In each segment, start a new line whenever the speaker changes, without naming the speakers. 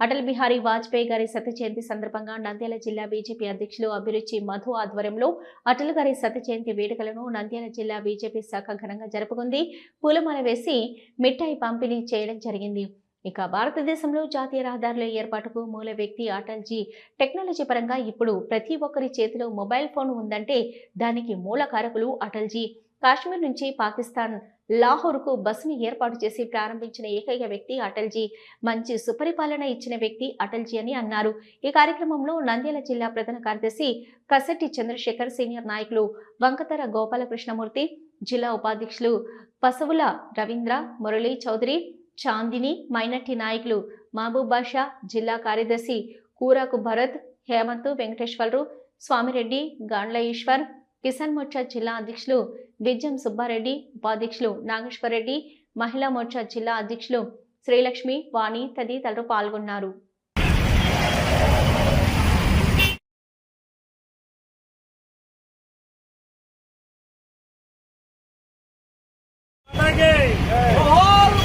అటల్ బిహారీ వాజ్పేయి గారి శత జయంతి సందర్భంగా నంద్యాల జిల్లా బీజేపీ అధ్యక్షులు అభిరుచి మధు ఆధ్వర్యంలో అటల్ గారి శత జయంతి వేడుకలను నంద్యాల జిల్లా బీజేపీ శాఖ ఘనంగా జరుపుకుంది. పూలమాల వేసి మిఠాయి పంపిణీ చేయడం జరిగింది. ఇక భారతదేశంలో జాతీయ రహదారుల ఏర్పాటుకు మూల వ్యక్తి అటల్జీ. టెక్నాలజీ పరంగా ఇప్పుడు ప్రతి ఒక్కరి చేతిలో మొబైల్ ఫోన్ ఉందంటే దానికి మూల కారకులు అటల్జీ. కాశ్మీర్ నుంచి పాకిస్తాన్ లాహోర్కు బస్సును ఏర్పాటు చేసి ప్రారంభించిన ఏకైక వ్యక్తి అటల్జీ మంచి సుపరిపాలన ఇచ్చిన వ్యక్తి అటల్జీ అని అన్నారు. ఈ కార్యక్రమంలో నంద్యాల జిల్లా ప్రధాన కార్యదర్శి కసెట్టి చంద్రశేఖర్ సీనియర్ నాయకులు వంకతర గోపాలకృష్ణమూర్తి జిల్లా ఉపాధ్యక్షులు పసవుల రవీంద్ర మురళీ చౌదరి చాందిని మైనట్టి నాయకులు మహబూబ్ బాషా జిల్లా కార్యదర్శి కూరాకు భరత్ హేమంత్ వెంకటేశ్వరరావు స్వామిరెడ్డి గాండ్ల ఈశ్వర్ కిసాన్ మోర్చా జిల్లా అధ్యక్షులు విజయం సుబ్బారెడ్డి ఉపాధ్యక్షులు నాగేశ్వరరెడ్డి మహిళా మోర్చా జిల్లా అధ్యక్షులు శ్రీలక్ష్మి వాణి తదితరులు పాల్గొన్నారు.
జోహార్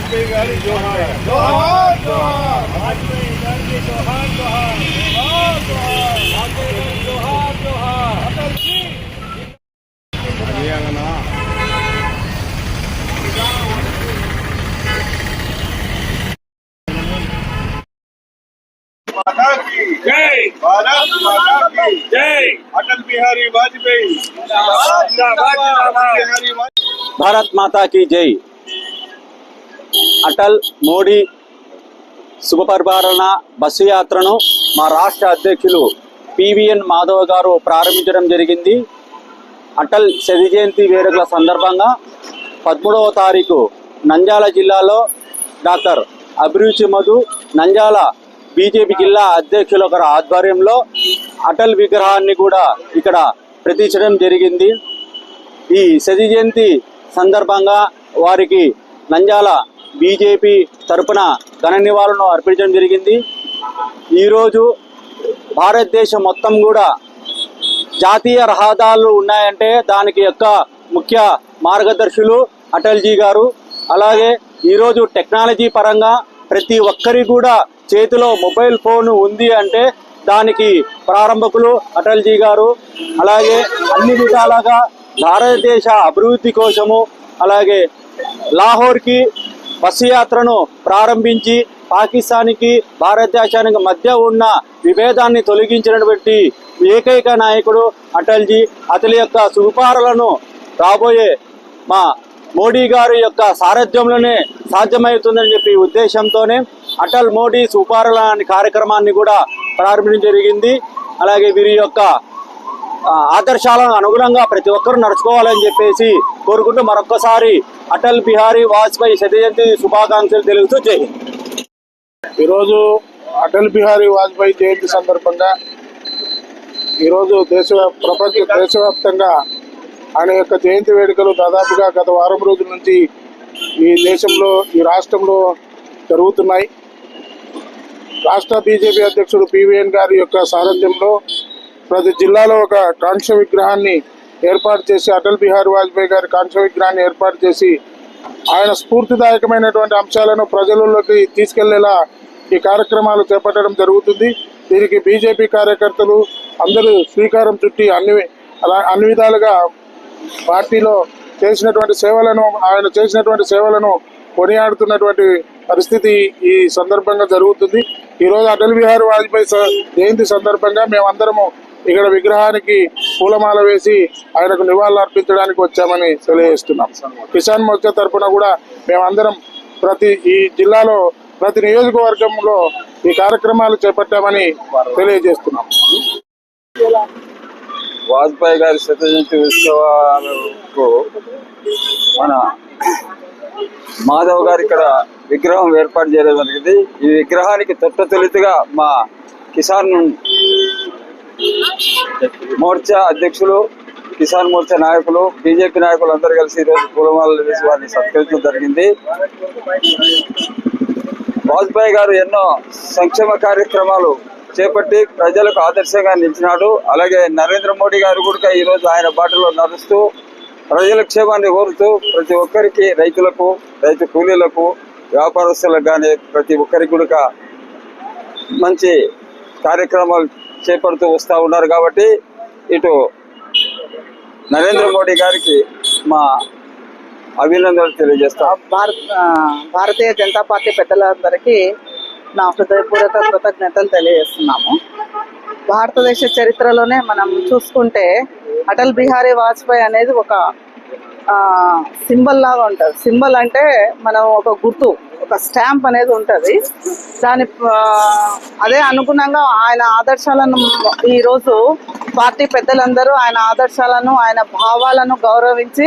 वाजपेयी गाड़ी जोहार। जोहार जोहार। वाजपेयी गाड़ी जोहार जोहार। जोहार जोहार वाजपेयी जोहार जोहार। अटल जी।
जय।
भारत माता की।
जय।
अटल बिहारी वाजपेयी।
भारत माता की जय। అటల్ మోడీ శుభపరిపాలన బస్సు యాత్రను మా రాష్ట్ర అధ్యక్షులు పివిఎన్ మాధవ్ గారు ప్రారంభించడం జరిగింది. అటల్ శత జయంతి వేడుకల సందర్భంగా పదమూడవ తారీఖు నంద్యాల జిల్లాలో డాక్టర్ అభిరుచి మధు నంద్యాల బీజేపీ జిల్లా అధ్యక్షుల ఒకరి ఆధ్వర్యంలో అటల్ విగ్రహాన్ని కూడా ఇక్కడ ప్రతిష్ఠించడం జరిగింది. ఈ శత జయంతి సందర్భంగా వారికి నంజాల బీజేపీ తరపున ఘన నివాళులను అర్పించడం జరిగింది. ఈరోజు భారతదేశం మొత్తం కూడా జాతీయ రహదారులు ఉన్నాయంటే దానికి యొక్క ముఖ్య మార్గదర్శులు అటల్జీ గారు. అలాగే ఈరోజు టెక్నాలజీ పరంగా ప్రతి ఒక్కరి కూడా చేతిలో మొబైల్ ఫోన్ ఉంది అంటే దానికి ప్రారంభకులు అటల్జీ గారు. అలాగే అన్ని విధాలుగా భారతదేశ అభివృద్ధి కోసము అలాగే లాహోర్కి బస్సు యాత్రను ప్రారంభించి పాకిస్తాన్కి భారతదేశానికి మధ్య ఉన్న విభేదాన్ని తొలగించినటువంటి ఏకైక నాయకుడు అటల్జీ అతని యొక్క సుపారలను రాబోయే మా మోడీ గారి యొక్క సారథ్యంలోనే సాధ్యమవుతుందని చెప్పి ఉద్దేశంతోనే అటల్ మోడీ సుపారల కార్యక్రమాన్ని కూడా ప్రారంభించడం జరిగింది. అలాగే వీరి యొక్క ఆదర్శాలను అనుగుణంగా ప్రతి ఒక్కరూ నడుచుకోవాలని చెప్పేసి కోరుకుంటూ మరొక్కసారి అటల్ బిహారీ వాజ్పేయి శత జయంతి శుభాకాంక్షలు తెలుగుతూ జై
ఈరోజు అటల్ బిహారీ వాజ్పేయి జయంతి సందర్భంగా ఈరోజు దేశ ప్రపంచ దేశవ్యాప్తంగా ఆయన యొక్క జయంతి వేడుకలు దాదాపుగా గత వారం రోజుల నుంచి ఈ దేశంలో ఈ రాష్ట్రంలో జరుగుతున్నాయి. రాష్ట్ర బీజేపీ అధ్యక్షుడు పివిఎన్ గారి యొక్క సారథ్యంలో ప్రతి జిల్లాలో ఒక కాంక్ష విగ్రహాన్ని ఏర్పాటు చేసి అటల్ బిహారీ వాజ్పేయి గారి కాంక్ష విగ్రహాన్ని ఏర్పాటు చేసి ఆయన స్ఫూర్తిదాయకమైనటువంటి అంశాలను ప్రజలలోకి తీసుకెళ్ళేలా ఈ కార్యక్రమాలు చేపట్టడం జరుగుతుంది. దీనికి బీజేపీ కార్యకర్తలు అందరూ శ్రీకారం చుట్టి అన్ని అలా అన్ని విధాలుగా పార్టీలో చేసినటువంటి సేవలను ఆయన చేసినటువంటి సేవలను కొనియాడుతున్నటువంటి పరిస్థితి ఈ సందర్భంగా జరుగుతుంది. ఈరోజు అటల్ బిహారీ వాజ్పేయి స- జయంతి సందర్భంగా మేమందరము ఇక్కడ విగ్రహానికి పూలమాల వేసి ఆయనకు నివాళులు అర్పించడానికి వచ్చామని తెలియజేస్తున్నాం. కిసాన్ మోర్చా తరఫున కూడా మేమందరం ప్రతి ఈ జిల్లాలో ప్రతి నియోజకవర్గంలో ఈ కార్యక్రమాలు చేపట్టామని తెలియజేస్తున్నాం.
వాజ్పేయి గారి శత జయంతి ఉత్సవాలకు మన మాధవ్ గారు ఇక్కడ విగ్రహం ఏర్పాటు చేయడం జరిగింది. ఈ విగ్రహానికి తొట్ట తొలితగా మా కిసాన్ మోర్చా అధ్యక్షులు కిసాన్ మోర్చా నాయకులు బీజేపీ నాయకులు అందరూ కలిసి ఈరోజు పూలమాలలు వేసి వారిని సత్కరించడం జరిగింది. వాజ్పేయి గారు ఎన్నో సంక్షేమ కార్యక్రమాలు చేపట్టి ప్రజలకు ఆదర్శంగా నిలిచినాడు. అలాగే నరేంద్ర మోడీ గారు కూడా ఈ రోజు ఆయన బాటలో నడుస్తూ ప్రజల క్షేమాన్ని కోరుతూ ప్రతి ఒక్కరికి రైతులకు రైతు కూలీలకు వ్యాపారస్తులకు కానీ ప్రతి ఒక్కరికి కూడా మంచి కార్యక్రమాలు చేపడుతూ వస్తూ ఉన్నారు కాబట్టి ఇటు నరేంద్ర మోడీ గారికి మా అభినందనలు తెలియజేస్తాం.
భారత్ భారతీయ జనతా పార్టీ పెద్దలందరికీ నా హృదయపూర్వక కృతజ్ఞతలు తెలియజేస్తున్నాము. భారతదేశ చరిత్రలోనే మనం చూసుకుంటే అటల్ బిహారీ వాజ్పేయి అనేది ఒక సింబల్ లాగా ఉంటుంది. సింబల్ అంటే మనం ఒక గుర్తు. ఒక స్టాంప్ అనేది ఉంటుంది. దాని అదే అనుగుణంగా ఆయన ఆదర్శాలను ఈరోజు పార్టీ పెద్దలందరూ ఆయన ఆదర్శాలను ఆయన భావాలను గౌరవించి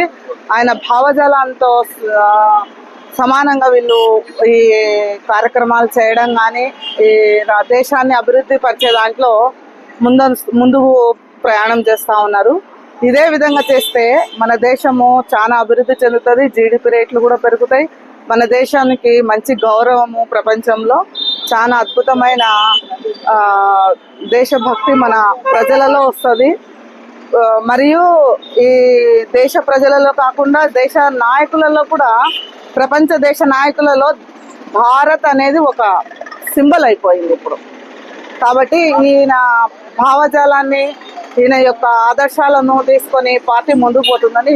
ఆయన భావజాలంతో సమానంగా వీళ్ళు ఈ కార్యక్రమాలు చేయడం కానీ ఈ రా- దేశాన్ని అభివృద్ధి పరిచే దాంట్లో ముందు ముందుకు ప్రయాణం చేస్తూ ఉన్నారు. ఇదే విధంగా చేస్తే మన దేశము చాలా అభివృద్ధి చెందుతుంది జీడిపి రేట్లు కూడా పెరుగుతాయి మన దేశానికి మంచి గౌరవము ప్రపంచంలో చాలా అద్భుతమైన దేశభక్తి మన ప్రజలలో వస్తుంది. మరియు ఈ దేశ ప్రజలలో కాకుండా దేశ నాయకులలో కూడా ప్రపంచ దేశ నాయకులలో భారత్ అనేది ఒక సింబల్ అయిపోయింది ఇప్పుడు. కాబట్టి ఈయన భావజాలాన్ని ఈయన యొక్క ఆదర్శాలను తీసుకొని పార్టీ ముందుకు పోతుందని